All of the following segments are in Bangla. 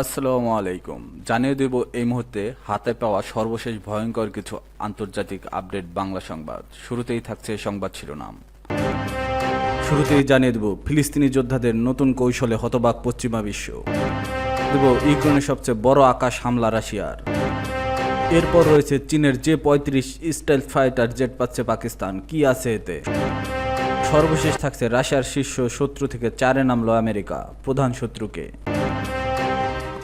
আসসালামু আলাইকুম। জানিয়ে দেব এই মুহূর্তে হাতে পাওয়া সর্বশেষ ভয়ঙ্কর কিছু আন্তর্জাতিক আপডেট বাংলা সংবাদ। শুরুতেই থাকছে সংবাদ শিরোনাম। শুরুতেই জানিয়ে দেব ফিলিস্তিনি যোদ্ধাদের নতুন কৌশলে হতবাক পশ্চিমা বিশ্ব। দেব ইউক্রেনের সবচেয়ে বড় আকাশ হামলা রাশিয়ার। এরপর রয়েছে চীনের যে পঁয়ত্রিশ স্টাইল ফাইটার জেট পাচ্ছে পাকিস্তান। কি আছে এতে? সর্বশেষ থাকছে রাশিয়ার শীর্ষ শত্রু থেকে চারে নামলো আমেরিকা, প্রধান শত্রুকে।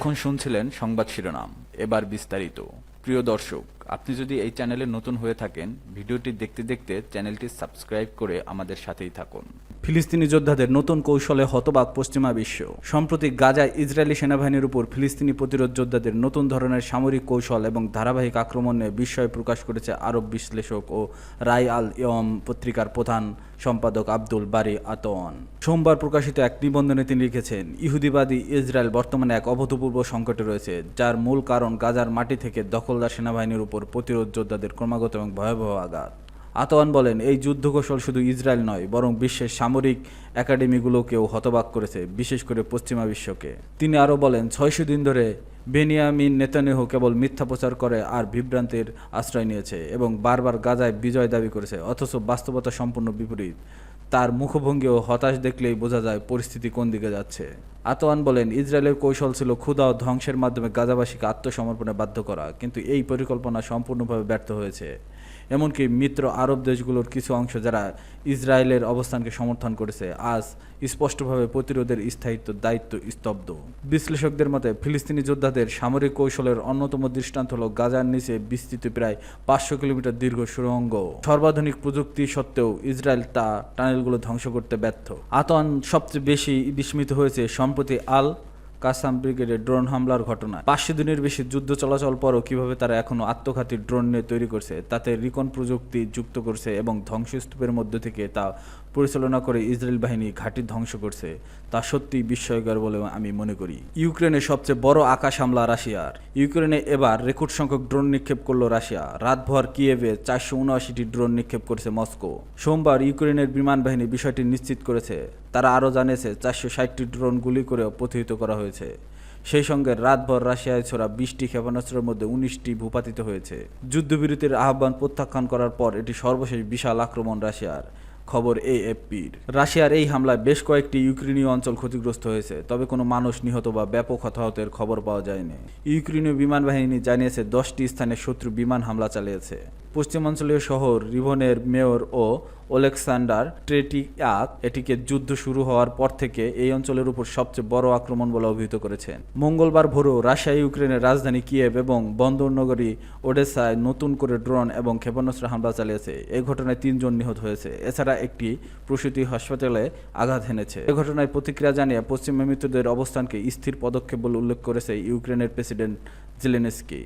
এখন শুনছিলেন সংবাদ শিরোনাম, এবার বিস্তারিত। প্রিয় দর্শক, আপনি যদি এই চ্যানেলে নতুন হয়ে থাকেন, ভিডিওটি দেখতে দেখতে চ্যানেলটি সাবস্ক্রাইব করে আমাদের সাথেই থাকুন। ফিলিস্তিনি যোদ্ধাদের নতুন কৌশলে হতবাক পশ্চিমা বিশ্ব। সম্প্রতি গাজায় ইসরায়েলি সেনাবাহিনীর উপর ফিলিস্তিনি প্রতিরোধ যোদ্ধাদের নতুন ধরনের সামরিক কৌশল এবং ধারাবাহিক আক্রমণে বিস্ময় প্রকাশ করেছে আরব বিশ্লেষক ও রাই আল ইয়ম পত্রিকার প্রধান সম্পাদক আব্দুল বারি আতওয়ান। সোমবার প্রকাশিত এক নিবন্ধনে তিনি লিখেছেন, ইহুদিবাদী ইসরায়েল বর্তমানে এক অভূতপূর্ব সংকটে রয়েছে, যার মূল কারণ গাজার মাটি থেকে দখলদার সেনাবাহিনীর উপর প্রতিরোধ যোদ্ধাদের ক্রমাগত এবং ভয়াবহ আঘাত। আতওয়ান বলেন, এই যুদ্ধ কৌশল শুধু ইসরায়েল নয়, বরং বিশ্বের সামরিক একাডেমিগুলোকেও হতবাক করেছে, বিশেষ করে পশ্চিমা বিশ্বকে। তিনি আরও বলেন, ছয়শো দিন ধরে বেনিয়ামিন নেতানিয়াহু কেবল মিথ্যা প্রচার করে আর বিভ্রান্তির আশ্রয় নিয়েছে এবং বারবার গাজায় বিজয় দাবি করেছে, অথচ বাস্তবতা সম্পূর্ণ বিপরীত। তার মুখভঙ্গি ও হতাশ দেখলেই বোঝা যায় পরিস্থিতি কোন দিকে যাচ্ছে। আতোয়ান বলেন, ইসরায়েলের কৌশল ছিল ক্ষুধা ও ধ্বংসের মাধ্যমে গাজাবাসীকে আত্মসমর্পণে বাধ্য করা, কিন্তু এই পরিকল্পনা সম্পূর্ণভাবে ব্যর্থ হয়েছে। এমনকি মিত্র আরব দেশগুলোর কিছু অংশ যারা ইসরায়েলের অবস্থানকে সমর্থন করেছে, আজ স্পষ্টভাবে প্রতিরোধের স্থায়িত্ব দায়িত্ব স্তব্ধ। বিশ্লেষকদের মতে, ফিলিস্তিনি যোদ্ধাদের সামরিক কৌশলের অন্যতম দৃষ্টান্ত হল গাজার নিচে বিস্তৃত প্রায় পাঁচশো কিলোমিটার দীর্ঘ সুরঙ্গ সর্বাধুনিক প্রযুক্তি সত্ত্বেও ইসরায়েল তা টানেলগুলো ধ্বংস করতে ব্যর্থ। আতন সবচেয়ে বেশি বিস্মিত হয়েছে সম্প্রতি আল কাসাম ব্রিগেডে ড্রোন হামলার ঘটনা। পাঁচশো দিনের বেশি যুদ্ধ চলাচল পরও কীভাবে তারা এখনও আত্মঘাতী ড্রোন নিয়ে তৈরি করছে, তাতে রিকন প্রযুক্তি যুক্ত করছে এবং ধ্বংসস্তূপের মধ্যে থেকে তা পরিচালনা করে ইসরায়েল বাহিনী ঘাঁটি ধ্বংস করছে, তা সত্যিই বিস্ময়কর বলে আমি মনে করি। ইউক্রেনের সবচেয়ে বড় আকাশ হামলা রাশিয়ার। ইউক্রেনে এবার রেকর্ড সংখ্যক ড্রোন নিক্ষেপ করল রাশিয়া। রাতভর কিয়েভে চারশো উনআশিটি ড্রোন নিক্ষেপ করেছে মস্কো। সোমবার ইউক্রেনের বিমান বাহিনী বিষয়টি নিশ্চিত করেছে। তারা আরও জানিয়েছে, চারশো ষাটটি ড্রোন গুলি করে প্রতিহিত করা হয়েছে। সেই সঙ্গে রাতভর রাশিয়ায় ছোড়া বিশটি ক্ষেপণাস্ত্রের মধ্যে উনিশটি ভূপাতিত হয়েছে। যুদ্ধবিরতির আহ্বান প্রত্যাখ্যান করার পর এটি সর্বশেষ বিশাল আক্রমণ রাশিয়ার। খবর এএফপির। রাশিয়ার এই হামলায় বেশ কয়েকটি ইউক্রেনীয় অঞ্চল ক্ষতিগ্রস্ত হয়েছে, তবে কোনো মানুষ নিহত বা ব্যাপক হতাহতের খবর পাওয়া যায়নি। ইউক্রেনীয় বিমান বাহিনী জানিয়েছে, দশটি স্থানে শত্রু বিমান হামলা চালিয়েছে। পশ্চিমাঞ্চলীয় শহর রিভনের মেয়র ও ওলেকসান্ডার ট্রেটিয়াক এটিকে যুদ্ধ শুরু হওয়ার পর থেকে এই অঞ্চলের উপর সবচেয়ে বড় আক্রমণ বলে অভিহিত করেছেন মঙ্গলবার ভোরও রাশিয়া ইউক্রেনের রাজধানী কিয়েভ এবং বন্দর নগরী ওডেসায় নতুন করে ড্রোন এবং ক্ষেপণাস্ত্র হামলা চালিয়েছে। এই ঘটনায় তিনজন নিহত হয়েছে। এছাড়া একটি প্রসূতি হাসপাতালে আঘাত হেনেছে। এ ঘটনায় প্রতিক্রিয়া জানিয়ে পশ্চিমা মিত্রদের অবস্থানকে স্থির পদক্ষেপ বলে উল্লেখ করেছে ইউক্রেনের প্রেসিডেন্ট জেলেনস্কি।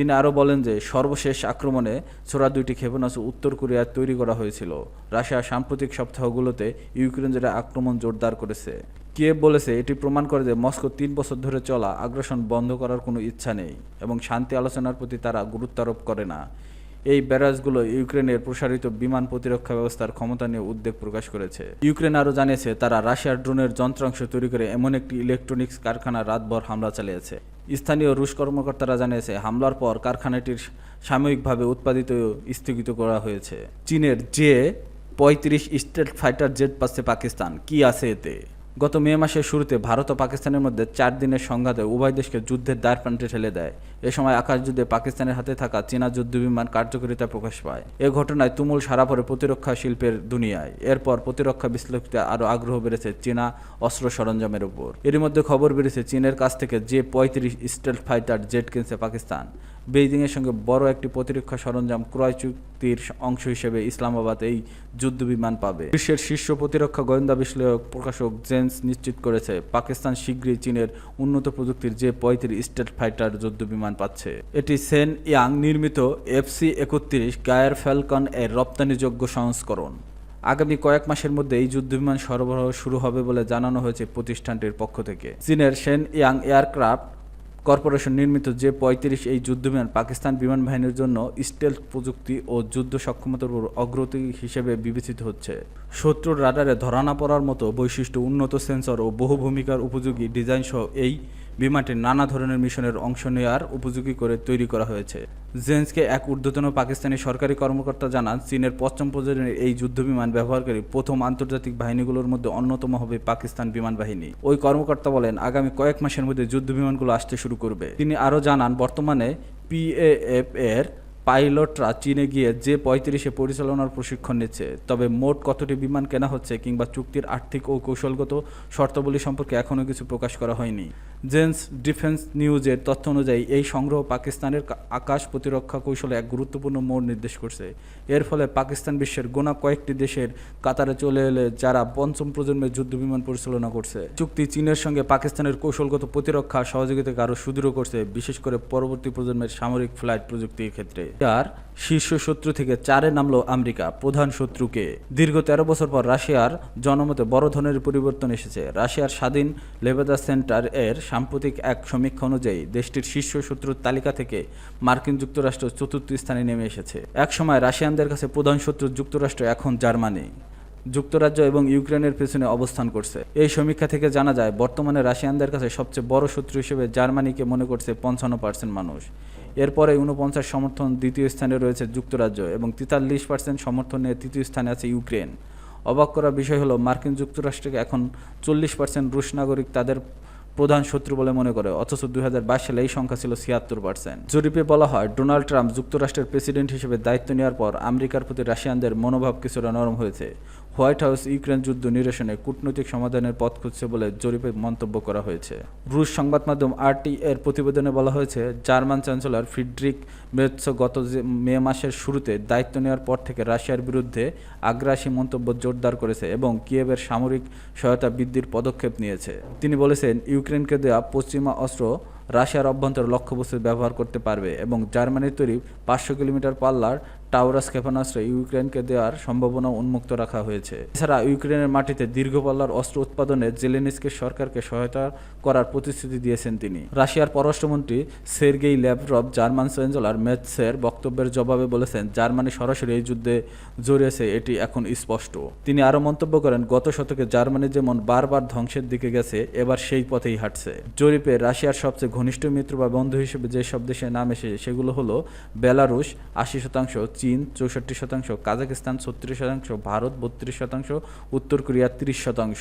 তিনি আরও বলেন যে, সর্বশেষ আক্রমণে ছোড়া দুইটি ক্ষেপণাস্ত্র উত্তর কোরিয়ায় তৈরি করা হয়েছিল। রাশিয়া সাম্প্রতিক সপ্তাহগুলোতে ইউক্রেন জুড়ে আক্রমণ জোরদার করেছে। কিয়েভ বলেছে, এটি প্রমাণ করে যে মস্কো তিন বছর ধরে চলা আগ্রাসন বন্ধ করার কোনো ইচ্ছা নেই এবং শান্তি আলোচনার প্রতি তারা গুরুত্ব আরোপ করে না। এই ব্যারাজগুলো ইউক্রেনের প্রসারিত বিমান প্রতিরক্ষা ব্যবস্থার ক্ষমতা নিয়ে উদ্বেগ প্রকাশ করেছে। ইউক্রেন আরও জানিয়েছে, তারা রাশিয়ার ড্রোনের যন্ত্রাংশ তৈরি করে এমন একটি ইলেকট্রনিক্স কারখানা রাতভর হামলা চালিয়েছে। স্থানীয় রুশ কর্মকর্তারা জানিয়েছে, হামলার পর কারখানাটির সাময়িকভাবে উৎপাদিত স্থগিত করা হয়েছে। চীনের যে পঁয়ত্রিশ স্টেট ফাইটার জেট পাচ্ছে পাকিস্তান। কি আছে এতে? গত মে মাসের শুরুতে ভারত ও পাকিস্তানের মধ্যে চার দিনের সংঘাতে উভয় দেশকে যুদ্ধের দ্বার প্রান্তে ঠেলে দেয়। এ সময় আকাশযুদ্ধে পাকিস্তানের হাতে থাকা চীনা যুদ্ধবিমান কার্যকারিতা প্রকাশ পায়। এ ঘটনায় তুমুল সারা পড়ে প্রতিরক্ষা শিল্পের দুনিয়ায়। এরপর প্রতিরক্ষা বিশ্লেষকতে আরও আগ্রহ বেড়েছে চীনা অস্ত্র সরঞ্জামের উপর। এরই মধ্যে খবর বেড়েছে চীনের কাছ থেকে যে পঁয়ত্রিশ স্টেল ফাইটার জেট কিনছে পাকিস্তান। বেইজিংয়ের সঙ্গে বড় একটি প্রতিরক্ষা সরঞ্জাম ক্রয় চুক্তির অংশ হিসেবে ইসলামাবাদ এই যুদ্ধবিমান পাবে। বিশ্বের শীর্ষ প্রতিরক্ষা গোয়েন্দা বিশ্লেষক প্রকাশক জেন্স নিশ্চিত করেছে, পাকিস্তান শীঘ্রই চীনের উন্নত প্রযুক্তির যে পঁয়ত্রিশ স্টেট ফাইটার যুদ্ধবিমান পাচ্ছে। এটি সেন ইয়াং নির্মিত এফসি একত্রিশ গায়ার ফ্যালকন এর রপ্তানিযোগ্য সংস্করণ। আগামী কয়েক মাসের মধ্যে এই যুদ্ধবিমান সরবরাহ শুরু হবে বলে জানানো হয়েছে প্রতিষ্ঠানটির পক্ষ থেকে। চীনের সেন ইয়াং এয়ারক্রাফট কর্পোরেশন নির্মিত যে পঁয়ত্রিশ এই যুদ্ধবিমান পাকিস্তান বিমান বাহিনীর জন্য স্টেল প্রযুক্তি ও যুদ্ধ সক্ষমতার উপর অগ্রগতি হিসেবে বিবেচিত হচ্ছে। শত্রুর রাডারে ধরা না পড়ার মতো বৈশিষ্ট্য, উন্নত সেন্সর ও বহু ভূমিকার উপযোগী ডিজাইন সহ এই বিমানটি নানা ধরনের মিশনের অংশ নেওয়ার উপযোগী করে তৈরি করা হয়েছে। জেন্সকে এক ঊর্ধ্বতন পাকিস্তানি সরকারি কর্মকর্তা জানান, চীনের পঞ্চম প্রজন্মের এই যুদ্ধবিমান ব্যবহারকারী প্রথম আন্তর্জাতিক বাহিনীগুলোর মধ্যে অন্যতম হবে পাকিস্তান বিমান বাহিনী। ওই কর্মকর্তা বলেন, আগামী কয়েক মাসের মধ্যে যুদ্ধ বিমানগুলো আসতে শুরু করবে। তিনি আরও জানান, বর্তমানে পিএএফ এর পাইলটরা চীনে গিয়ে যে পঁয়ত্রিশে পরিচালনার প্রশিক্ষণ নিচ্ছে, তবে মোট কতটি বিমান কেনা হচ্ছে কিংবা চুক্তির আর্থিক ও কৌশলগত শর্তাবলী সম্পর্কে এখনও কিছু প্রকাশ করা হয়নি। জেন্স ডিফেন্স নিউজের তথ্য অনুযায়ী, এই সংগ্রহ পাকিস্তানের আকাশ প্রতিরক্ষা কৌশলে এক গুরুত্বপূর্ণ মোড় নির্দেশ করছে। এর ফলে পাকিস্তান বিশ্বের গোনা কয়েকটি দেশের কাতারে চলে এলে যারা পঞ্চম প্রজন্মের যুদ্ধ বিমান পরিচালনা করছে। চুক্তি চীনের সঙ্গে পাকিস্তানের কৌশলগত প্রতিরক্ষা সহযোগিতাকে আরও সুদৃঢ় করছে, বিশেষ করে পরবর্তী প্রজন্মের সামরিক ফ্লাইট প্রযুক্তির ক্ষেত্রে। আর শীর্ষ শত্রু থেকে চারে নামলো আমেরিকা, প্রধান শত্রুকে। দীর্ঘ তেরো বছর পর রাশিয়ার জনমতে বড় ধরনের পরিবর্তন এসেছে। রাশিয়ার স্বাধীন লেবেদা সেন্টার এর সাম্প্রতিক এক সমীক্ষা অনুযায়ী দেশটির শীর্ষ শত্রুর তালিকা থেকে মার্কিন যুক্তরাষ্ট্র চতুর্থ স্থানে নেমে এসেছে। একসময় রাশিয়ানদের কাছে প্রধান শত্রু যুক্তরাষ্ট্র, এখন জার্মানি। যুক্তরাজ্য এবং ইউক্রেনের পেছনে অবস্থান করছে। এই সমীক্ষা থেকে জানা যায়, বর্তমানে রাশিয়ানদের কাছে সবচেয়ে বড় শত্রু হিসেবে জার্মানিকে মনে করছে পঞ্চান্ন পার্সেন্ট মানুষ। এরপরে উনপঞ্চাশ সমর্থন দ্বিতীয় স্থানে রয়েছে যুক্তরাজ্য এবং তেতাল্লিশ পার্সেন্ট সমর্থন নিয়ে তৃতীয় স্থানে আছে ইউক্রেন। অবাক করার বিষয় হলো, মার্কিন যুক্তরাষ্ট্রকে এখন চল্লিশ পার্সেন্ট রুশ নাগরিক তাদের প্রধান শত্রু বলে মনে করে, অথচ দুই হাজার বাইশ সালে এই সংখ্যা ছিল ছিয়াত্তর পার্সেন্ট জরিপে বলা হয়, ডোনাল্ড ট্রাম্প যুক্তরাষ্ট্রের প্রেসিডেন্ট হিসেবে দায়িত্ব নেওয়ার পর আমেরিকার প্রতি রাশিয়ানদের মনোভাব কিছুটা নরম হয়েছে। হোয়াইট হাউস ইউক্রেন যুদ্ধ নিরসনে কূটনৈতিক সমাধানের পথ খুঁজছে বলে জরিপে মন্তব্য করা হয়েছে। রুশ সংবাদ মাধ্যম আরটি এর প্রতিবেদনে বলা হয়েছে, জার্মান চ্যান্সেলর ফিডরিক মেটস গত মে মাসের শুরুতে দায়িত্ব নেওয়ার পর থেকে রাশিয়ার বিরুদ্ধে আগ্রাসী মন্তব্য জোরদার করেছে এবং কিয়েভের সামরিক সহায়তা বৃদ্ধির পদক্ষেপ নিয়েছে। তিনি বলেছেন, ইউক্রেনকে দেওয়া পশ্চিমা অস্ত্র রাশিয়ার অভ্যন্তর লক্ষ্যবস্তু ব্যবহার করতে পারবে এবং জার্মানির তৈরি পাঁচশো কিলোমিটার পাল্লার টাওরাস ক্ষেপণাস্ত্র ইউক্রেনকে দেওয়ার সম্ভাবনা উন্মুক্ত রাখা হয়েছে। এছাড়া ইউক্রেনের মাটিতে দীর্ঘ পাল্লার অস্ত্র উৎপাদনে জেলেনিস্কের সরকারকে সহায়তা করার প্রতিশ্রুতি দিয়েছেন তিনি। রাশিয়ার পররাষ্ট্রমন্ত্রী সের্গেই ল্যাভরভ জার্মান চ্যান্সেলর মেটসের বক্তব্যের জবাবে বলেছেন, জার্মানি সরাসরি এই যুদ্ধে জড়িয়েছে, এটি এখন স্পষ্ট। তিনি আরও মন্তব্য করেন, গত শতকে জার্মানি যেমন বারবার ধ্বংসের দিকে গেছে, এবার সেই পথেই হাঁটছে। জরিপে রাশিয়ার সবচেয়ে ঘনিষ্ঠ মিত্র বা বন্ধু হিসেবে যেসব দেশের নাম এসে সেগুলো হলো বেলারুশ আশি শতাংশ চীন চৌষট্টি শতাংশ কাজাকিস্তান ছত্রিশ শতাংশ ভারত বত্রিশ শতাংশ উত্তর কোরিয়া তিরিশ শতাংশ।